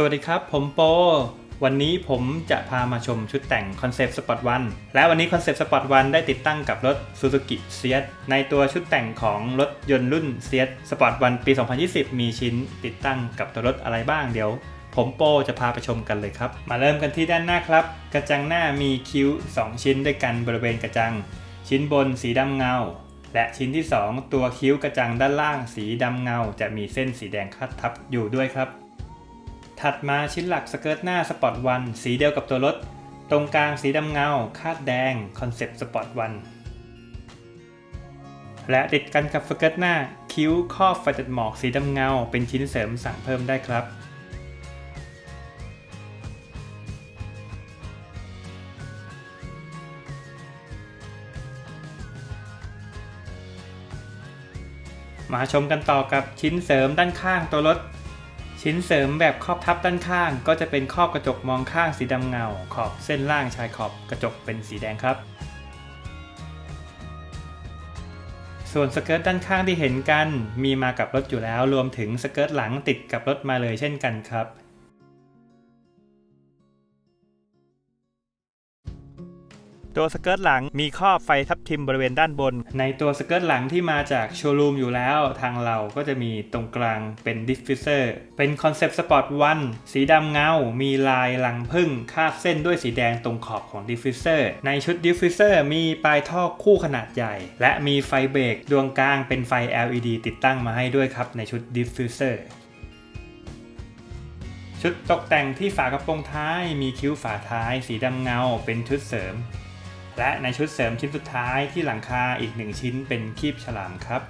สวัสดีครับ ผมโป วันนี้ผมจะพามาชมชุดแต่งคอนเซปต์สปอร์ตวันและวันนี้คอนเซปต์สปอร์ตวันได้ติดตั้งกับรถ Suzuki s e a t ในตัวชุดแต่งของรถยนต์รุ่น s e a t Sport 1ปี 2020 มีชิ้นติดตั้งกับตัวรถอะไรบ้างเดี๋ยว ผมโปจะพาไปชมกันเลยครับ มาเริ่มกันที่ด้านหน้าครับ กระจังหน้ามีคิ้ว 2 ชิ้นด้วยกันบริเวณกระจัง ชิ้นบนสีดำเงา และชิ้นที่ 2 ตัวคิ้วกระจังด้านล่างสีดำเงา จะมีเส้นสีแดงคัดทับอยู่ด้วยครับ ถัดมาชิ้นหลักสเกิร์ตหน้าสปอร์ตวันสีเดียวกับตัวรถ ตรงกลางสีดำเงา คาดแดง คอนเซปต์สปอร์ตวันและติดกันกับสเกิร์ตหน้าคิ้วครอบไฟตัดหมอกสีดำเงา เป็นชิ้นเสริมสั่งเพิ่มได้ครับ มาชมกันต่อกับชิ้นเสริมด้านข้างตัวรถ ชิ้นเสริมแบบครอบทับด้านข้าง ก็จะเป็นครอบกระจกมองข้างสีดำเงา ขอบเส้นล่างชายขอบกระจกเป็นสีแดงครับ ส่วนสเกิร์ตด้านข้างที่เห็นกัน มีมากับรถอยู่แล้ว รวมถึงสเกิร์ตหลังติดกับรถมาเลยเช่นกันครับ ตัวสเกิร์ตหลังมีครอบไฟทับทิมบริเวณด้านบน ในตัวสเกิร์ตหลังที่มาจากโชว์รูมอยู่แล้วทางเราก็จะมีตรงกลางเป็นดิฟฟิวเซอร์เป็นคอนเซปต์สปอร์ตวันสีดำเงา มีลายลังพึ่งคาดเส้นด้วยสีแดงตรงขอบของดิฟฟิวเซอร์ในชุดดิฟฟิวเซอร์มีปลายท่อคู่ขนาดใหญ่ และมีไฟเบรกดวงกลางเป็นไฟ LED ติดตั้งมาให้ด้วยครับในชุดดิฟฟิวเซอร์ชุดตกแต่งที่ฝากระโปรงท้ายมีคิ้วฝาท้าย สีดำเงาเป็นชุดเสริม และในชุดเสริมชิ้นสุดท้ายที่หลังคาอีกหนึ่งชิ้นเป็นคีบฉลามครับ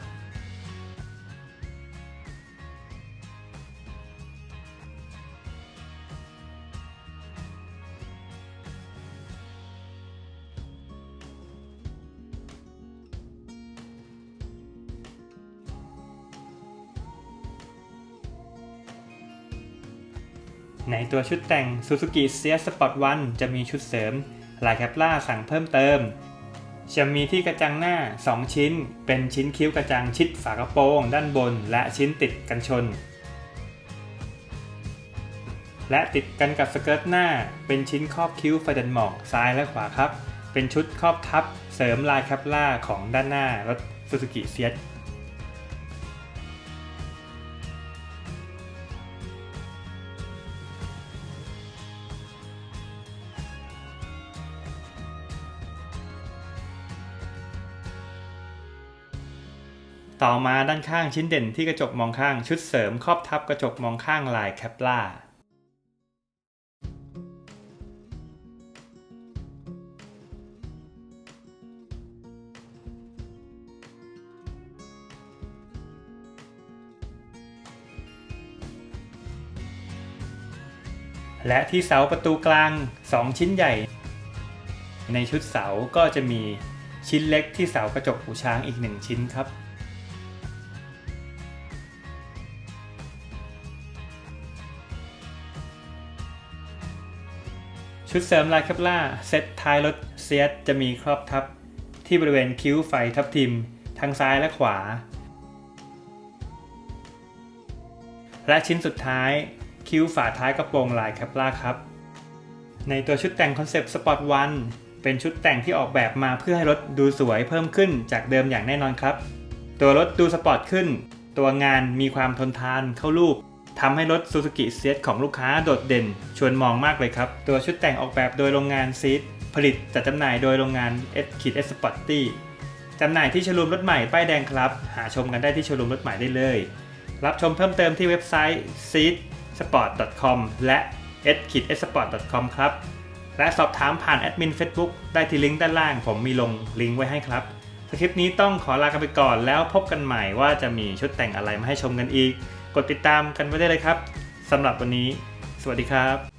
ในตัวชุดแต่ง Suzuki s e a Sport 1 จะมีชุดเสริม ลายแคปล่าสั่งเพิ่มเติม จะมีที่กระจังหน้า 2 ชิ้น เป็นชิ้นคิ้วกระจังชิดฝากระโปรงด้านบน และชิ้นติดกันชน และติดกันกับสเกิร์ตหน้า เป็นชิ้นครอบคิ้วไฟดันหมอกซ้ายและขวาครับ เป็นชุดครอบทับ เสริมลายแคปล่าของด้านหน้ารถ Suzuki s e a ต่อมาด้านข้างชิ้นเด่นที่กระจกมองข้างชุดเสริมครอบทับกระจกมองข้างลายแคปล่าและที่เสาประตูกลาง 2 ชิ้นใหญ่ ในชุดเสาก็จะมีชิ้นเล็กที่เสากระจกหูช้างอีก 1 ชิ้นครับ ชุดเสริมลายแคปล่าเซตท้ายรถเซียสจะมีครอบทับที่บริเวณคิ้วไฟทับทิม ทั้งซ้ายและขวา และชิ้นสุดท้ายคิ้วฝาท้ายกระโปรงลายแคปล่าครับ ในตัวชุดแต่งคอนเซปต์สปอร์ตวันเป็นชุดแต่งที่ออกแบบมาเพื่อให้รถดูสวยเพิ่มขึ้นจากเดิมอย่างแน่นอนครับ ตัวรถดูสปอร์ตขึ้น ตัวงานมีความทนทานเข้ารูป ทำให้รถ Suzuki s e a t ของลูกค้าโดดเด่น ชวนมองมากเลยครับ ตัวชุดแต่งออกแบบโดยโรงงานซีดผลิตจัดจำหน่ายโดยโรงงาน S ขีด S Sporty จำหน่ายที่โชว์รูมรถใหม่ป้ายแดงครับ หาชมกันได้ที่โชว์รูมรถใหม่ได้เลย รับชมเพิ่มเติมที่เว็บไซต์ seatsport.com และ s k i d s p o r t c o m ครับ และสอบถามผ่านแอดมิน Facebook ได้ที่ลิงก์ด้านล่าง ผมมีลงลิงก์ไว้ให้ครับสคริปต์นี้ต้องขอลากันไปก่อนแล้วพบกันใหม่ว่าจะมีชุดแต่งอะไรมาให้ชมกันอีก กดติดตามกันไว้ได้เลยครับสำหรับวันนี้ สวัสดีครับ